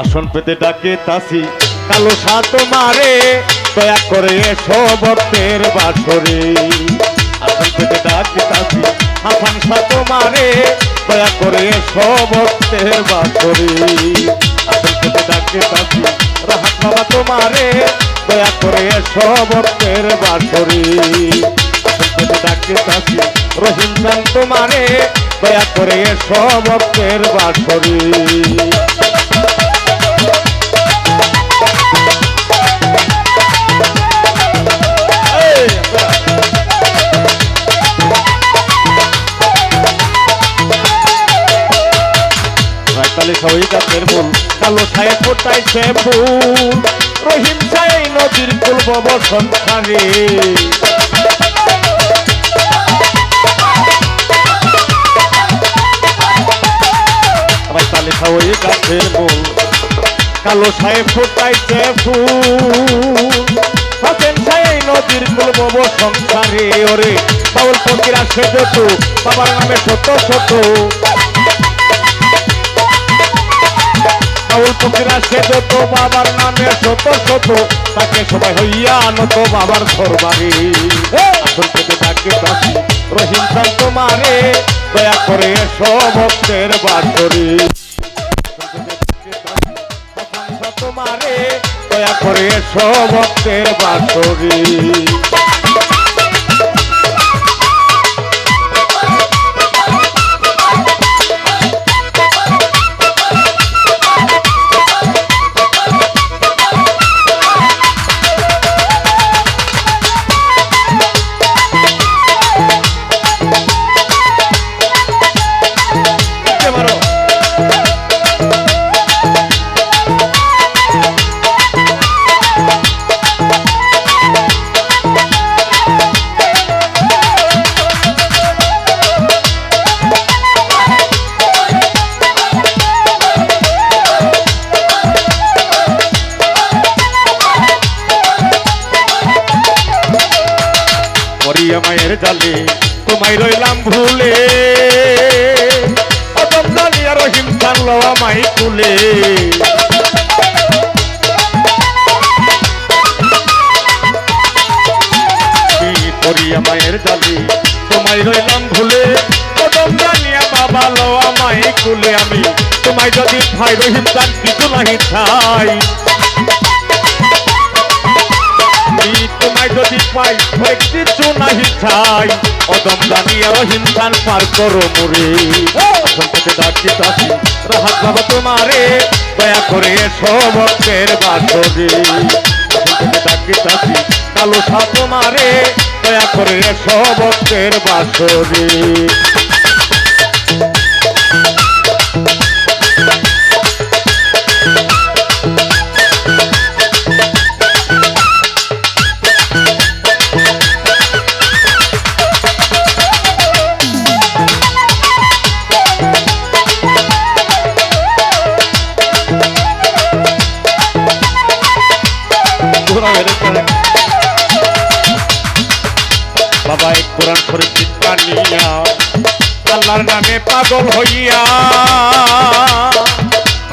আসন পেতে ডাকে তাসি। কালো সাত মারে দয়া করে এসো ভক্তের বাসরে। আসন পেতে ডাকে তাসি। হাসান সাত মারে দয়া করে এসো ভক্তের বাসরে। আসন পেতে ডাকে তাসি। রাহাত বাবা তোমারে দয়া করে এসো ভক্তের বাসরে। আসন পেতে ডাকে তাসি। রহিম চান তোমারে দয়া করে এসো ভক্তের বাসরে। ফুল কালো ছায় ফোটাই সে ফুল রহিম ছায় নদীর কুল সংসারে রায়তালি সবাই গাছের ফুল কালো ছায় সে ফুল। হাসেন ছায় নদীর কুল সংসারে ওরে, বাউল ফকিরা সে যত, বাবার নামে ছোট ছোট সে যত বাবার নামে শত শত তাকে সবাই হইয়া নত বাবার দরবারে আসল থেকে তাকে দাসি রহিম চান তোমারে দয়া করে এসো ভক্তের বাসরে তোমারে দয়া করে এসো ভক্তের বাসরে জালে, তোমায় রইলাম ভুলে। কুলে। করিয়া মায়ের জালে, তোমায় রইলাম ভুলে। জানিয়া বাবা লো আমায় কুলে আমি। তোমায় যদি ভাই রহিম জান কিছু নাহি ছাই আমি তোমায় যদি পাই, হয়ে কিছু নাহি চাই। অদম জানিয়া হিংসান পার করো মুরে সংকটে ডাকি তাসি রাহাত বাবা তোমারে, দয়া করে এসো ভক্তের বাসরে। সংকটে ডাকি তাসি কালো সা তোমারে, দয়া করে এসো ভক্তের বাসরে। এক কোরআন শরীফ চিৎকা নিয়া, আল্লাহর নামে পাগল হইয়া।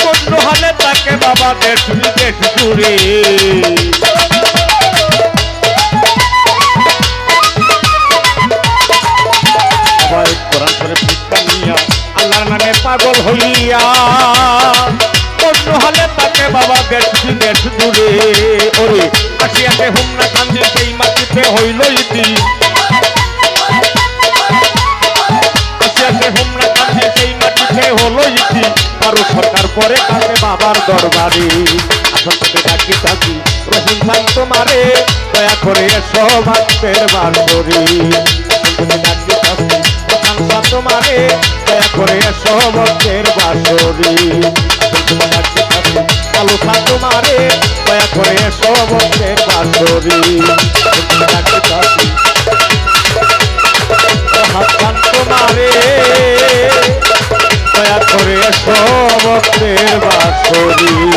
অন্য হলে তাকে বাবা দেশ দেশ জুড়ে এক কোরআন পাগল হইয়া। হালে তাকে বাবা দেশ ওরে হুমনা কান্দি সেই মাটিতে হইল ইতি হলো ইতি কারও সরকার পরে কাছে বাবার দরবারে। আসন থেকে ডাকি থাকি রহিম খান তোমারে, দয়া করে এসো আসন থেকে ডাকি থাকি তোমারে, দয়া করে এসো ভক্তের বাসরি কালো শাহ তোমারে, দয়া করে এসো ভক্তের বাসরি করি